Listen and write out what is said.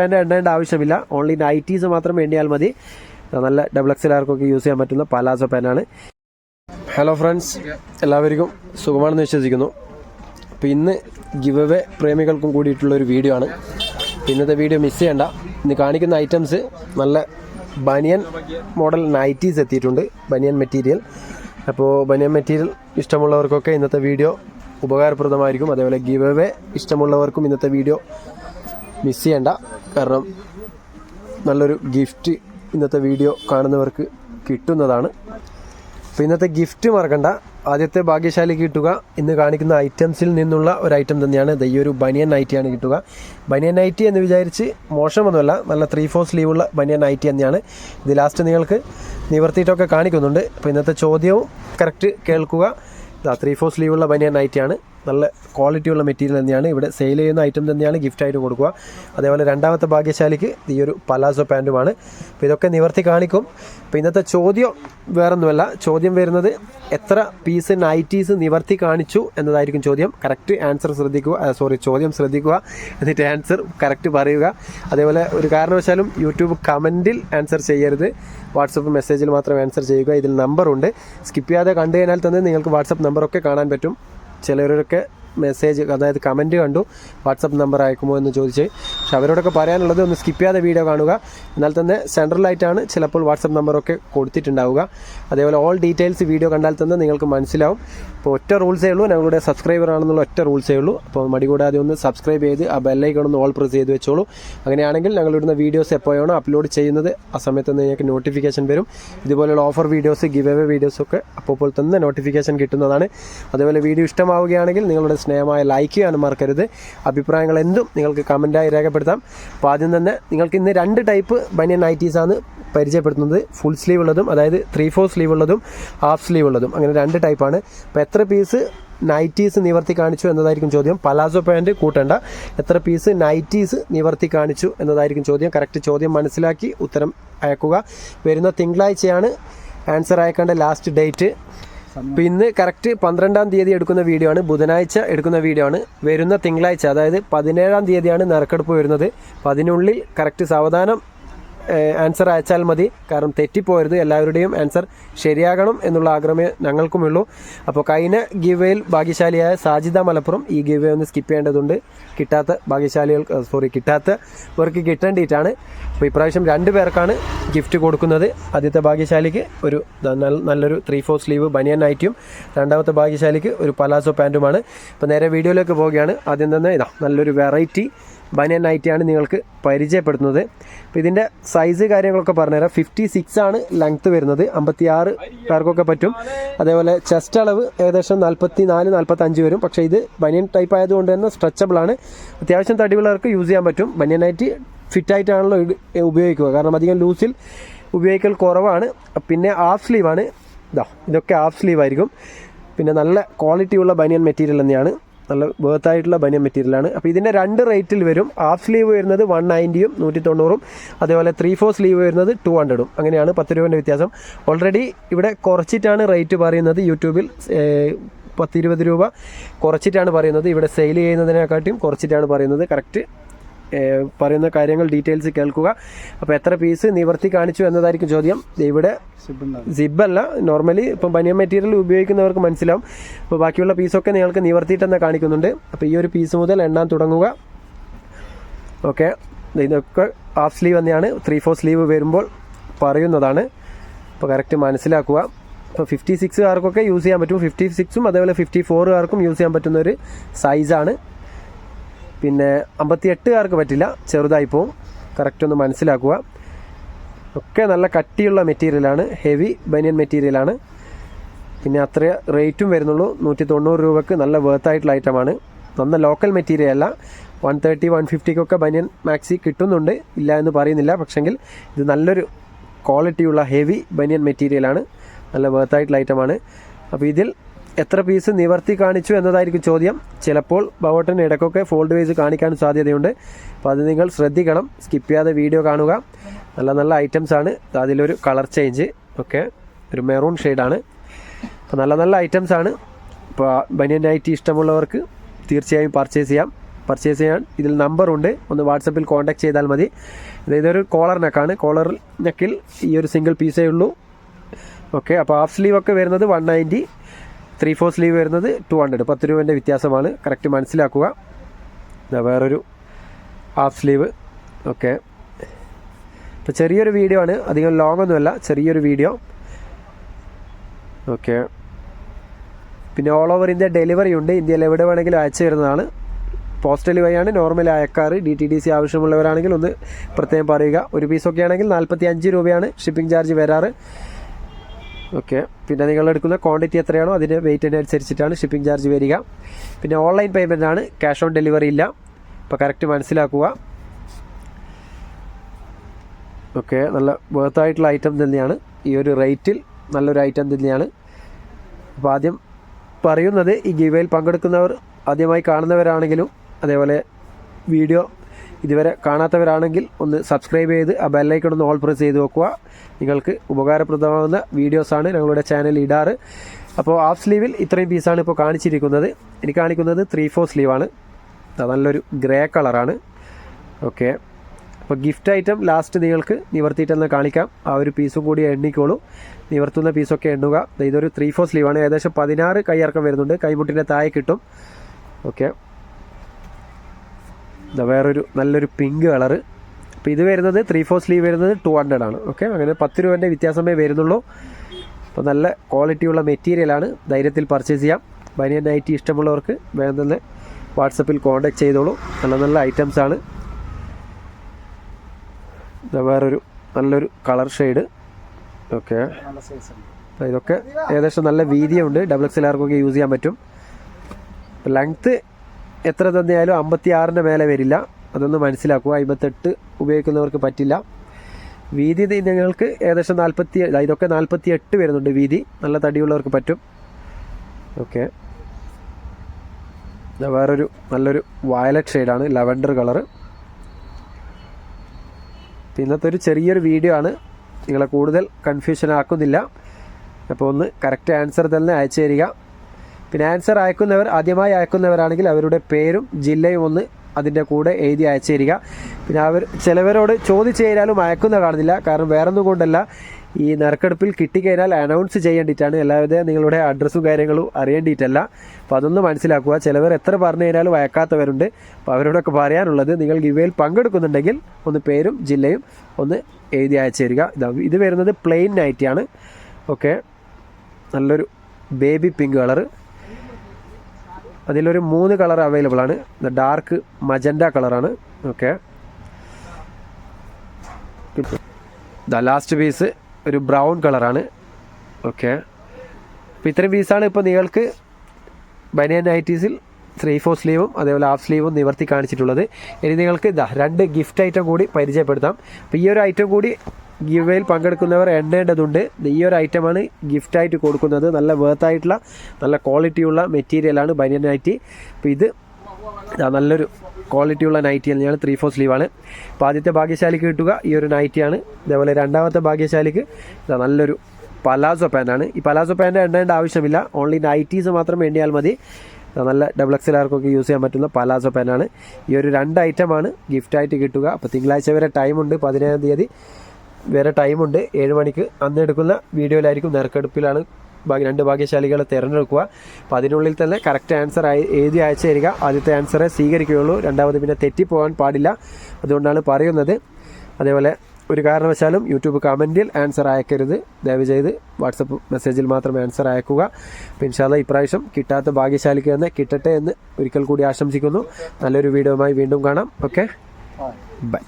Pant എണ്ണേണ്ട ആവശ്യമില്ല. Only nighties മാത്രം വേണ്ടിയാൽ മതി. നല്ല ഡബിൾ എക്സലാർക്കൊക്കെ യൂസ് ചെയ്യാൻ പറ്റുന്ന പലാസോ പാനാണ് ഹലോ ഫ്രണ്ട്സ് എല്ലാവർക്കും സുഖമാണെന്ന് വിശ്വസിക്കുന്നു. അപ്പോൾ ഇന്ന് ഗിവ് അവേ പ്രേമികൾക്കും കൂടിയിട്ടുള്ള ഒരു വീഡിയോ ആണ്. ഇന്നത്തെ വീഡിയോ മിസ് ചെയ്യണ്ട. ഇന്ന് കാണിക്കുന്ന ഐറ്റംസ് നല്ല ബനിയൻ മോഡൽ നൈറ്റീസ് എത്തിയിട്ടുണ്ട്. ബനിയൻ മെറ്റീരിയൽ അപ്പോൾ ബനിയൻ മെറ്റീരിയൽ ഇഷ്ടമുള്ളവർക്കൊക്കെ ഇന്നത്തെ വീഡിയോ ഉപകാരപ്രദമായിരിക്കും. അതേപോലെ ഗിവ് അവേ ഇഷ്ടമുള്ളവർക്കും ഇന്നത്തെ വീഡിയോ മിസ് ചെയ്യണ്ട. കാരണം നല്ലൊരു ഗിഫ്റ്റ് ഇന്നത്തെ വീഡിയോ കാണുന്നവർക്ക് കിട്ടുന്നതാണ്. അപ്പോൾ ഇന്നത്തെ ഗിഫ്റ്റ് മറക്കണ്ട. ആദ്യത്തെ ഭാഗ്യശാലി കിട്ടുക. ഇന്ന് കാണിക്കുന്ന ഐറ്റംസിൽ നിന്നുള്ള ഒരു ഐറ്റം തന്നെയാണ്. ഈ ഒരു ബനിയൻ നൈറ്റിയാണ് കിട്ടുക. ബനിയൻ നൈറ്റി എന്ന് വിചാരിച്ച് മോശമൊന്നുമല്ല. നല്ല ത്രീ ഫോർ സ്ലീവുള്ള ബനിയൻ നൈറ്റി തന്നെയാണ്. ഇത് ലാസ്റ്റ് നിങ്ങൾക്ക് നിവർത്തിയിട്ടൊക്കെ കാണിക്കുന്നുണ്ട്. അപ്പോൾ ഇന്നത്തെ ചോദ്യവും കറക്റ്റ് കേൾക്കുക. ഇതാ ത്രീ ഫോർ സ്ലീവുള്ള ബനിയൻ നൈറ്റിയാണ് നല്ല ക്വാളിറ്റിയുള്ള മെറ്റീരിയൽ തന്നെയാണ്. ഇവിടെ സെയിൽ ചെയ്യുന്ന ഐറ്റം തന്നെയാണ് ഗിഫ്റ്റ് ആയിട്ട് കൊടുക്കുക. അതേപോലെ രണ്ടാമത്തെ ഭാഗ്യശാലിക്ക് ഈ ഒരു പലാസോ പാന്റുമാണ് അപ്പോൾ ഇതൊക്കെ നിവർത്തി കാണിക്കും. അപ്പോൾ ഇന്നത്തെ ചോദ്യം വേറൊന്നുമല്ല. ചോദ്യം വരുന്നത് എത്ര പീസ് നൈറ്റീസ് നിവർത്തി കാണിച്ചു എന്നതായിരിക്കും ചോദ്യം. കറക്റ്റ് ആൻസർ ശ്രദ്ധിക്കുക. സോറി ചോദ്യം ശ്രദ്ധിക്കുക. എന്നിട്ട് ആൻസർ കറക്റ്റ് പറയുക. അതേപോലെ ഒരു കാരണവശാലും യൂട്യൂബ് കമന്റിൽ ആൻസർ ചെയ്യരുത്. വാട്സപ്പ് മെസ്സേജിൽ മാത്രം ആൻസർ ചെയ്യുക. ഇതിൽ നമ്പറുണ്ട് സ്കിപ്പ് ചെയ്യാതെ കണ്ടു കഴിഞ്ഞാൽ തന്നെ നിങ്ങൾക്ക് വാട്സപ്പ് നമ്പറൊക്കെ കാണാൻ പറ്റും. ചിലരൊക്കെ മെസ്സേജ് അതായത് കമന്റ് കണ്ടു. വാട്സപ്പ് നമ്പർ അയക്കുമോ എന്ന് ചോദിച്ച്. പക്ഷെ അവരോടൊക്കെ പറയാനുള്ളത് ഒന്ന് സ്കിപ്പ് ചെയ്യാതെ വീഡിയോ കാണുക. എന്നാൽ തന്നെ സെൻട്രലായിട്ടാണ് ചിലപ്പോൾ വാട്സപ്പ് നമ്പറൊക്കെ കൊടുത്തിട്ടുണ്ടാവുക. അതേപോലെ ഓൾ ഡീറ്റെയിൽസ് വീഡിയോ കണ്ടാൽ തന്നെ നിങ്ങൾക്ക് മനസ്സിലാവും. അപ്പോൾ ഒറ്റ റൂൾസേ ഉള്ളൂ. ഞങ്ങളുടെ സബ്സ്ക്രൈബർ ആണെന്നുള്ള ഒറ്റ റൂൾസേ ഉള്ളൂ. അപ്പോൾ മടി കൂടാതെ ഒന്ന് സബ്സ്ക്രൈബ് ചെയ്ത് ആ ബെല്ലൈക്കൺ ഒന്ന് ഓൾ പ്രസ് ചെയ്ത് വെച്ചോളൂ. അങ്ങനെയാണെങ്കിൽ ഞങ്ങളിടുന്ന വീഡിയോസ് എപ്പോഴാണോ അപ്ലോഡ് ചെയ്യുന്നത് ആ സമയത്ത് നിങ്ങൾക്ക് നോട്ടിഫിക്കേഷൻ വരും. ഇതുപോലെയുള്ള ഓഫർ വീഡിയോസ് ഗിവ് എവേ വീഡിയോസൊക്കെ അപ്പോൾ തന്നെ നോട്ടിഫിക്കേഷൻ കിട്ടുന്നതാണ്. അതേപോലെ വീഡിയോ ഇഷ്ടമാവുകയാണെങ്കിൽ നിങ്ങളുടെ സ്നേഹമായ ലൈക്ക് ചെയ്യാനും മറക്കരുത്. അഭിപ്രായങ്ങൾ എന്തും നിങ്ങൾക്ക് കമന്റായി രേഖപ്പെടുത്താം. അപ്പോൾ ആദ്യം തന്നെ നിങ്ങൾക്ക് ഇന്ന് രണ്ട് ടൈപ്പ് ബനിയൻ നൈറ്റീസാണ് പരിചയപ്പെടുത്തുന്നത്. ഫുൾ സ്ലീവ് ഉള്ളതും അതായത് ത്രീ ഫോർ സ്ലീവ് ഉള്ളതും ഹാഫ് സ്ലീവ് ഉള്ളതും. അങ്ങനെ രണ്ട് ടൈപ്പാണ് അപ്പോൾ എത്ര പീസ് നൈറ്റീസ് നിവർത്തി കാണിച്ചു എന്നതായിരിക്കും ചോദ്യം. പലാസോ പാന്റ് കൂട്ടണ്ട. എത്ര പീസ് നൈറ്റീസ് നിവർത്തി കാണിച്ചു എന്നതായിരിക്കും ചോദ്യം. കറക്റ്റ് ചോദ്യം മനസ്സിലാക്കി ഉത്തരം അയക്കുക. വരുന്ന തിങ്കളാഴ്ചയാണ് ആൻസർ അയക്കേണ്ട ലാസ്റ്റ് ഡേറ്റ് അപ്പോൾ ഇന്ന് കറക്റ്റ് പന്ത്രണ്ടാം തീയതി എടുക്കുന്ന വീഡിയോ ആണ്. ബുധനാഴ്ച എടുക്കുന്ന വീഡിയോ ആണ്. വരുന്ന തിങ്കളാഴ്ച അതായത് പതിനേഴാം തീയതിയാണ് നറുക്കെടുപ്പ് വരുന്നത്. അപ്പം അതിനുള്ളിൽ കറക്റ്റ് സാവധാനം ആൻസർ അയച്ചാൽ മതി. കാരണം തെറ്റിപ്പോരുത്. എല്ലാവരുടെയും ആൻസർ ശരിയാകണം എന്നുള്ള ആഗ്രഹമേ ഞങ്ങൾക്കുമുള്ളൂ. അപ്പോൾ കഴിഞ്ഞ ഗിവേയിൽ ഭാഗ്യശാലിയായ സാജിദ മലപ്പുറം ഈ ഗിവേ ഒന്ന് സ്കിപ്പ് ചെയ്യേണ്ടതുണ്ട്. കിട്ടാത്ത ഭാഗ്യശാലികൾ സോറി കിട്ടാത്തവർക്ക് കിട്ടേണ്ടിയിട്ടാണ്. അപ്പോൾ ഇപ്രാവശ്യം രണ്ട് പേർക്കാണ് ഗിഫ്റ്റ് കൊടുക്കുന്നത്. ആദ്യത്തെ ഭാഗ്യശാലിക്ക് ഒരു നല്ലൊരു ത്രീ ഫോർ സ്ലീവ് ബനിയൻ നൈറ്റും രണ്ടാമത്തെ ഭാഗ്യശാലിക്ക് ഒരു പലാസോ പാന്റുമാണ് അപ്പോൾ നേരെ വീഡിയോയിലേക്ക് പോവുകയാണ്. ആദ്യം തന്നെ ഇതാ നല്ലൊരു വെറൈറ്റി ബനിയൻ നൈറ്റിയാണ് നിങ്ങൾക്ക് പരിചയപ്പെടുത്തുന്നത്. അപ്പോൾ ഇതിന്റെ സൈസ് കാര്യങ്ങളൊക്കെ പറഞ്ഞുതരാം. ഫിഫ്റ്റി സിക്സ് ആണ് ലെങ്ത്ത് വരുന്നത്. അമ്പത്തി ആറ് പേർക്കൊക്കെ പറ്റും. അതേപോലെ ചെസ്റ്റ് അളവ് ഏകദേശം നാൽപ്പത്തി നാല് നാൽപ്പത്തി അഞ്ച് വരും. പക്ഷേ ഇത് ബനിയൻ ടൈപ്പ് ആയതുകൊണ്ട് തന്നെ സ്ട്രെച്ചബിൾ ആണ്. അത്യാവശ്യം തടിയുള്ളവർക്ക് യൂസ് ചെയ്യാൻ പറ്റും. ബനിയൻ നൈറ്റ് ഫിറ്റായിട്ടാണല്ലോ ഉപയോഗിക്കുക. കാരണം അധികം ലൂസിൽ ഉപയോഗിക്കൽ കുറവാണ്. പിന്നെ ഹാഫ് സ്ലീവാണ് ഇതാ ഇതൊക്കെ ഹാഫ് സ്ലീവ് ആയിരിക്കും. പിന്നെ നല്ല ക്വാളിറ്റിയുള്ള ബനിയൻ മെറ്റീരിയൽ തന്നെയാണ്. നല്ല വേർത്ത് ആയിട്ടുള്ള ബനിയൻ മെറ്റീരിയലാണ് അപ്പോൾ ഇതിന്റെ രണ്ട് റേറ്റിൽ വരും. ഹാഫ് സ്ലീവ് വരുന്നത് വൺ നയന്റിയും നൂറ്റി തൊണ്ണൂറും അതേപോലെ ത്രീ ഫോർ സ്ലീവ് വരുന്നത് ടു ഹൺഡ്രഡും അങ്ങനെയാണ് പത്ത് രൂപേന്റെ വ്യത്യാസം. ഓൾറെഡി ഇവിടെ കുറച്ചിട്ടാണ് റേറ്റ് പറയുന്നത് യൂട്യൂബിൽ ഏഹ്, പത്ത് ഇരുപത് രൂപ കുറച്ചിട്ടാണ് പറയുന്നത്. ഇവിടെ സെയിൽ ചെയ്യുന്നതിനെക്കാട്ടിയും കുറച്ചിട്ടാണ് പറയുന്നത്. കറക്റ്റ് പറയുന്ന കാര്യങ്ങൾ ഡീറ്റെയിൽസ് കേൾക്കുക. അപ്പോൾ എത്ര പീസ് നിവർത്തി കാണിച്ചു എന്നതായിരിക്കും ചോദ്യം. ഇവിടെ സിബല്ല നോർമലി ഇപ്പം ബനിയൻ മെറ്റീരിയൽ ഉപയോഗിക്കുന്നവർക്ക് മനസ്സിലാവും. അപ്പോൾ ബാക്കിയുള്ള പീസൊക്കെ നിങ്ങൾക്ക് നിവർത്തിയിട്ടെന്ന് കാണിക്കുന്നുണ്ട്. അപ്പോൾ ഈ ഒരു പീസ് മുതൽ എണ്ണാൻ തുടങ്ങുക. ഓക്കെ ഇതൊക്കെ ഹാഫ് സ്ലീവ് തന്നെയാണ്. ത്രീ ഫോർ സ്ലീവ് വരുമ്പോൾ പറയുന്നതാണ്. അപ്പോൾ കറക്റ്റ് മനസ്സിലാക്കുക. ഇപ്പോൾ ഫിഫ്റ്റി സിക്സുകാർക്കൊക്കെ യൂസ് ചെയ്യാൻ പറ്റും. ഫിഫ്റ്റി സിക്സും അതേപോലെ ഫിഫ്റ്റി ഫോറുകാർക്കും യൂസ് ചെയ്യാൻ പറ്റുന്ന ഒരു സൈസാണ് പിന്നെ അമ്പത്തി എട്ടുകാർക്ക് പറ്റില്ല. ചെറുതായി പോവും. കറക്റ്റ് ഒന്ന് മനസ്സിലാക്കുക. ഒക്കെ നല്ല കട്ടിയുള്ള മെറ്റീരിയലാണ് ഹെവി ബനിയൻ മെറ്റീരിയലാണ് പിന്നെ അത്ര റേറ്റും വരുന്നുള്ളൂ. നൂറ്റി തൊണ്ണൂറ് രൂപക്ക് നല്ല വേർത്ത് ആയിട്ടുള്ള ഐറ്റമാണ് നന്ന ലോക്കൽ മെറ്റീരിയൽ അല്ല. വൺ തേർട്ടി വൺ ഫിഫ്റ്റിക്കൊക്കെ ബനിയൻ മാക്സി കിട്ടുന്നുണ്ട്. ഇല്ല എന്ന് പറയുന്നില്ല. പക്ഷെങ്കിൽ ഇത് നല്ലൊരു ക്വാളിറ്റിയുള്ള ഹെവി ബനിയൻ മെറ്റീരിയലാണ് നല്ല വേർത്ത് ആയിട്ടുള്ള ഐറ്റമാണ് അപ്പോൾ ഇതിൽ എത്ര പീസ് നിവർത്തി കാണിച്ചു എന്നതായിരിക്കും ചോദ്യം. ചിലപ്പോൾ ബവട്ടൻ ഇടയ്ക്കൊക്കെ ഫോൾഡ് വൈസ് കാണിക്കാൻ സാധ്യതയുണ്ട്. അപ്പോൾ അത് നിങ്ങൾ ശ്രദ്ധിക്കണം. സ്കിപ്പ് ചെയ്യാതെ വീഡിയോ കാണുക. നല്ല നല്ല ഐറ്റംസ് ആണ്. അതിലൊരു കളർ ചേഞ്ച് ഒക്കെ ഒരു മെറൂൺ ഷെയ്ഡാണ് അപ്പോൾ നല്ല നല്ല ഐറ്റംസ് ആണ്. ഇപ്പോൾ ബനിയൻ നൈറ്റി ഇഷ്ടമുള്ളവർക്ക് തീർച്ചയായും പർച്ചേസ് ചെയ്യാം. പർച്ചേസ് ചെയ്യാൻ ഇതിൽ നമ്പറുണ്ട് ഒന്ന് വാട്സപ്പിൽ കോൺടാക്ട് ചെയ്താൽ മതി. ഇത് ഇതൊരു കോളർ നെക്കാണ് കോളർ നെക്കിൽ ഈ ഒരു സിംഗിൾ പീസേ ഉള്ളൂ. ഓക്കെ അപ്പോൾ ഹാഫ് സ്ലീവ് ഒക്കെ വരുന്നത് one ninety three four sleeve വരുന്നത് ടു ഹൺഡ്രഡ് പത്ത് രൂപേന്റെ വ്യത്യാസമാണ്. കറക്റ്റ് മനസ്സിലാക്കുക. വേറൊരു ഹാഫ് സ്ലീവ് ഓക്കെ ഇപ്പോൾ ചെറിയൊരു വീഡിയോ ആണ്. അധികം ലോങ് ഒന്നുമല്ല. ചെറിയൊരു വീഡിയോ ഓക്കെ പിന്നെ ഓൾ ഓവർ ഇന്ത്യ ഡെലിവറി ഉണ്ട്. ഇന്ത്യയിൽ എവിടെ വേണമെങ്കിലും അയച്ചു തരുന്നതാണ്. പോസ്റ്റൽ വഴിയാണ് നോർമൽ അയക്കാറ് ഡി ടി ഡി സി ആവശ്യമുള്ളവരാണെങ്കിൽ ഒന്ന് പ്രത്യേകം പറയുക. ഒരു പീസൊക്കെ ആണെങ്കിൽ നാൽപ്പത്തി അഞ്ച് രൂപയാണ് ഷിപ്പിംഗ് ചാർജ് വരാറ്. ഓക്കെ. പിന്നെ നിങ്ങൾ എടുക്കുന്ന ക്വാണ്ടിറ്റി എത്രയാണോ അതിന്റെ വെയിറ്റിനനുസരിച്ചിട്ടാണ് ഷിപ്പിംഗ് ചാർജ് വരിക. പിന്നെ ഓൺലൈൻ പേയ്മെന്റ് ആണ്. ക്യാഷ് ഓൺ ഡെലിവറി ഇല്ല. അപ്പോൾ കറക്റ്റ് മനസ്സിലാക്കുക. ഓക്കെ. നല്ല വേർത്തായിട്ടുള്ള ഐറ്റം തന്നെയാണ്. ഈ ഒരു റേറ്റിൽ നല്ലൊരു ഐറ്റം തന്നെയാണ്. അപ്പോൾ ആദ്യം പറയുന്നത് ഈ ഗിവയിൽ പങ്കെടുക്കുന്നവർ ആദ്യമായി കാണുന്നവരാണെങ്കിലും അതേപോലെ വീഡിയോ ഇതുവരെ കാണാത്തവരാണെങ്കിൽ ഒന്ന് സബ്സ്ക്രൈബ് ചെയ്ത് ആ ബെല്ലൈക്കൺ ഒന്ന് ഓൾ പ്രസ് ചെയ്ത് വെക്കുക. നിങ്ങൾക്ക് ഉപകാരപ്രദമാകുന്ന വീഡിയോസാണ് ഞങ്ങളുടെ ചാനൽ ഇടാറ് അപ്പോൾ ഹാഫ് സ്ലീവിൽ ഇത്രയും പീസാണ് ഇപ്പോൾ കാണിച്ചിരിക്കുന്നത്. എനിക്ക് കാണിക്കുന്നത് ത്രീ ഫോർ സ്ലീവാണ് നല്ലൊരു ഗ്രേ കളറാണ് ഓക്കെ അപ്പോൾ ഗിഫ്റ്റ് ഐറ്റം ലാസ്റ്റ് നിങ്ങൾക്ക് നിവർത്തിയിട്ടെന്ന് കാണിക്കാം. ആ ഒരു പീസും കൂടി എണ്ണിക്കോളൂ. നിവർത്തുന്ന പീസൊക്കെ എണ്ണുക. ഇതൊരു ത്രീ ഫോർ സ്ലീവാണ് ഏകദേശം പതിനാറ് കൈയിറക്കം വരുന്നുണ്ട്. കൈമുട്ടിന്റെ താഴെ കിട്ടും. ഓക്കെ വേറൊരു നല്ലൊരു പിങ്ക് കളർ അപ്പോൾ ഇത് വരുന്നത് ത്രീ ഫോർ സ്ലീവ് വരുന്നത് ടു ഹൺഡ്രഡ് ആണ്. ഓക്കെ അങ്ങനെ പത്ത് രൂപേന്റെ വ്യത്യാസമേ വരുന്നുള്ളൂ. അപ്പോൾ നല്ല ക്വാളിറ്റിയുള്ള മെറ്റീരിയലാണ് ധൈര്യത്തിൽ പർച്ചേസ് ചെയ്യാം. ബനിയൻ നൈറ്റി ഇഷ്ടമുള്ളവർക്ക് വേഗം തന്നെ വാട്സപ്പിൽ കോൺടാക്ട് ചെയ്തോളൂ. നല്ല നല്ല ഐറ്റംസ് ആണ്. വേറൊരു നല്ലൊരു കളർ ഷെയ്ഡ് ഓക്കെ ഇതൊക്കെ ഏകദേശം നല്ല വീതിയുണ്ട്. ഡബിൾ എക്സ് എല്ലാവർക്കൊക്കെ യൂസ് ചെയ്യാൻ പറ്റും. ലെങ്ത്ത് എത്ര തന്നെയായാലും അമ്പത്തി മേലെ വരില്ല. അതൊന്ന് മനസ്സിലാക്കുക. അമ്പത്തെട്ട് ഉപയോഗിക്കുന്നവർക്ക് പറ്റില്ല. വീതി നിങ്ങൾക്ക് ഏകദേശം നാൽപ്പത്തി ഇതൊക്കെ നാൽപ്പത്തി എട്ട് വരുന്നുണ്ട് വീതി. നല്ല തടിയുള്ളവർക്ക് പറ്റും. ഓക്കെ. വേറൊരു നല്ലൊരു വയലറ്റ് ഷെയ്ഡാണ്. ലവൻഡർ കളറ് ഇന്നത്തെ ഒരു ചെറിയൊരു വീഡിയോ ആണ്. നിങ്ങളെ കൂടുതൽ കൺഫ്യൂഷൻ ആക്കുന്നില്ല. അപ്പോൾ ഒന്ന് കറക്റ്റ് ആൻസർ തന്നെ അയച്ചു തരിക. പിന്നെ ആൻസർ അയക്കുന്നവർ ആദ്യമായി അയക്കുന്നവരാണെങ്കിൽ അവരുടെ പേരും ജില്ലയും ഒന്ന് അതിന്റെ കൂടെ എഴുതി അയച്ചു തരിക പിന്നെ അവർ ചിലവരോട് ചോദിച്ചു കഴിഞ്ഞാലും അയക്കുന്ന കാണുന്നില്ല. കാരണം വേറൊന്നും കൊണ്ടല്ല. ഈ നറുക്കെടുപ്പിൽ കിട്ടിക്കഴിഞ്ഞാൽ അനൗൺസ് ചെയ്യേണ്ടിയിട്ടാണ് എല്ലാവിധ നിങ്ങളുടെ അഡ്രസ്സും കാര്യങ്ങളും അറിയേണ്ടിയിട്ടല്ല. അപ്പോൾ അതൊന്ന് മനസ്സിലാക്കുക. ചിലവർ എത്ര പറഞ്ഞു കഴിഞ്ഞാലും അയക്കാത്തവരുണ്ട്. അപ്പോൾ അവരോടൊക്കെ പറയാനുള്ളത് നിങ്ങൾ ഇവയിൽ പങ്കെടുക്കുന്നുണ്ടെങ്കിൽ ഒന്ന് പേരും ജില്ലയും ഒന്ന് എഴുതി അയച്ചു തരിക ഇതാ ഇത് വരുന്നത് പ്ലെയിൻ നൈറ്റിയാണ് ഓക്കെ നല്ലൊരു ബേബി പിങ്ക് കളറ് അതിലൊരു മൂന്ന് കളർ അവൈലബിൾ ആണ്. ഡാർക്ക് മജൻഡ കളറാണ് ഓക്കെ ദ ലാസ്റ്റ് പീസ് ഒരു ബ്രൗൺ കളറാണ് ഓക്കെ അപ്പോൾ ഇത്രയും പീസാണ് ഇപ്പോൾ നിങ്ങൾക്ക് ബനിയൻ നൈറ്റീസിൽ ത്രീ ഫോർ സ്ലീവും അതേപോലെ ഹാഫ് സ്ലീവും നിവർത്തി കാണിച്ചിട്ടുള്ളത്. ഇനി നിങ്ങൾക്ക് ഇതാ രണ്ട് ഗിഫ്റ്റ് ഐറ്റം കൂടി പരിചയപ്പെടുത്താം. അപ്പോൾ ഈ ഒരു ഐറ്റം കൂടി ഗിവേയിൽ പങ്കെടുക്കുന്നവർ എണ്ണേണ്ടതുണ്ട്. ഈ ഒരു ഐറ്റമാണ് ഗിഫ്റ്റായിട്ട് കൊടുക്കുന്നത്. നല്ല വേർത്തായിട്ടുള്ള നല്ല ക്വാളിറ്റിയുള്ള മെറ്റീരിയലാണ് ബനിയൻ നൈറ്റി അപ്പോൾ ഇത് നല്ലൊരു ക്വാളിറ്റിയുള്ള നൈറ്റി തന്നെയാണ് ത്രീ ഫോർ സ്ലീവാണ് അപ്പോൾ ആദ്യത്തെ ഭാഗ്യശാലിക്ക് കിട്ടുക ഈ ഒരു നൈറ്റിയാണ് അതേപോലെ രണ്ടാമത്തെ ഭാഗ്യശാലിക്ക് നല്ലൊരു പലാസോ പാന്റാണ് ഈ പലാസോ പാന്റ് എണ്ണേണ്ട ആവശ്യമില്ല. ഓൺലി നൈറ്റീസ് മാത്രം എണ്ണിയാൽ മതി. നല്ല ഡബിൾ എക്സ് എല്ലാവർക്കൊക്കെ യൂസ് ചെയ്യാൻ പറ്റുന്ന പലാസോ പാന്റാണ് ഈ ഒരു രണ്ട് ഐറ്റമാണ് ഗിഫ്റ്റായിട്ട് കിട്ടുക. അപ്പോൾ തിങ്കളാഴ്ച വരെ ടൈമുണ്ട് പതിനേഴാം തീയതി. വരെ ടൈമുണ്ട്. ഏഴ് മണിക്ക് അന്ന് എടുക്കുന്ന വീഡിയോയിലായിരിക്കും നറുക്കെടുപ്പിലാണ് ഭാഗ്യ രണ്ട് ഭാഗ്യശാലികളെ തിരഞ്ഞെടുക്കുക. അപ്പോൾ അതിനുള്ളിൽ തന്നെ കറക്റ്റ് ആൻസർ ആയി എഴുതി അയച്ചു തരിക. ആദ്യത്തെ ആൻസറെ സ്വീകരിക്കുകയുള്ളൂ. രണ്ടാമത് പിന്നെ തെറ്റിപ്പോകാൻ പാടില്ല. അതുകൊണ്ടാണ് പറയുന്നത്. അതേപോലെ ഒരു കാരണവശാലും യൂട്യൂബ് കമന്റിൽ ആൻസർ അയക്കരുത്. ദയവ് ചെയ്ത് വാട്സപ്പ് മെസ്സേജിൽ മാത്രം ആൻസർ അയക്കുക. ഇൻഷാല്ല ഇപ്രാവശ്യം കിട്ടാത്ത ഭാഗ്യശാലിക്ക് തന്നെ കിട്ടട്ടെ എന്ന് ഒരിക്കൽ കൂടി ആശംസിക്കുന്നു. നല്ലൊരു വീഡിയോയുമായി വീണ്ടും കാണാം. ഓക്കെ? ബൈ